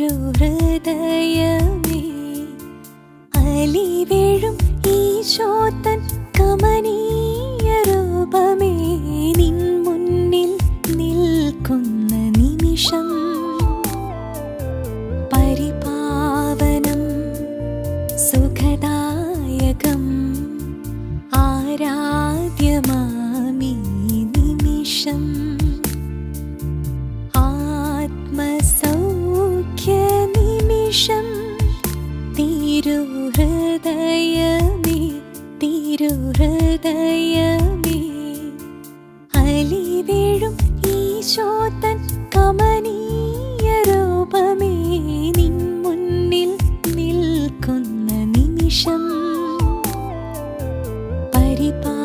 ഒരു ഹൃദയമേ. അലി വീഴും ഈശോത്തൻ കമനീയ രൂപമേ. നിൻ മുന്നിൽ നിൽക്കുന്ന നിമിഷം. പരിപാവനം സുഖദായകം. ആരാധ്യമാമി നിമിഷം. തിരുഹൃദയമേ തിരുഹൃദയമേ. അലി വീഴും ഈശോത്തൻ കമനീയ രൂപമേ നിൻ മുന്നിൽ നിൽക്കുന്ന നിമിഷം. പരിപാ